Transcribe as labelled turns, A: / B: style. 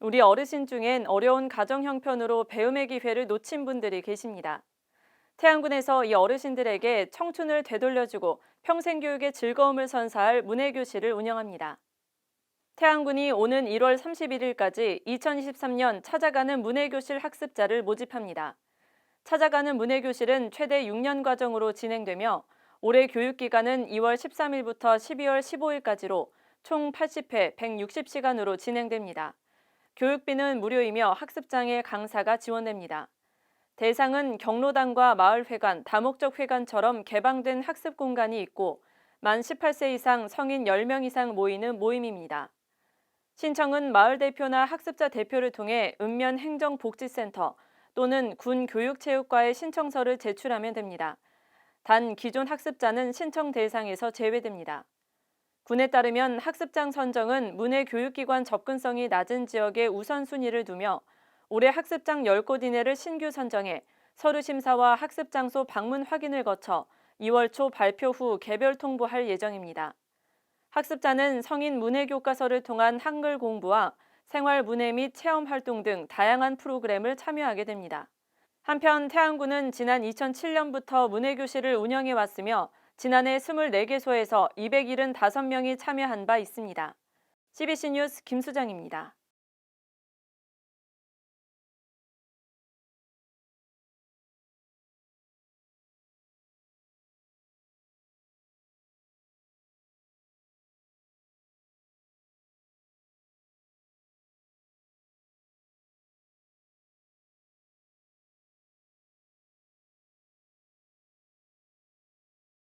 A: 우리 어르신 중엔 어려운 가정 형편으로 배움의 기회를 놓친 분들이 계십니다. 태안군에서 이 어르신들에게 청춘을 되돌려주고 평생 교육의 즐거움을 선사할 문해 교실을 운영합니다. 태안군이 오는 1월 31일까지 2023년 찾아가는 문해 교실 학습자를 모집합니다. 찾아가는 문해 교실은 최대 6년 과정으로 진행되며 올해 교육 기간은 2월 13일부터 12월 15일까지로 총 80회 160시간으로 진행됩니다. 교육비는 무료이며 학습장에 강사가 지원됩니다. 대상은 경로당과 마을회관, 다목적 회관처럼 개방된 학습 공간이 있고 만 18세 이상 성인 10명 이상 모이는 모임입니다. 신청은 마을 대표나 학습자 대표를 통해 읍면 행정복지센터 또는 군 교육체육과에 신청서를 제출하면 됩니다. 단 기존 학습자는 신청 대상에서 제외됩니다. 군에 따르면 학습장 선정은 문해 교육기관 접근성이 낮은 지역에 우선순위를 두며 올해 학습장 10곳 이내를 신규 선정해 서류 심사와 학습 장소 방문 확인을 거쳐 2월 초 발표 후 개별 통보할 예정입니다. 학습자는 성인 문해 교과서를 통한 한글 공부와 생활 문해 및 체험 활동 등 다양한 프로그램을 참여하게 됩니다. 한편 태안군은 지난 2007년부터 문해 교실을 운영해 왔으며 지난해 24개소에서 275명이 참여한 바 있습니다. CBC 뉴스 김수정입니다.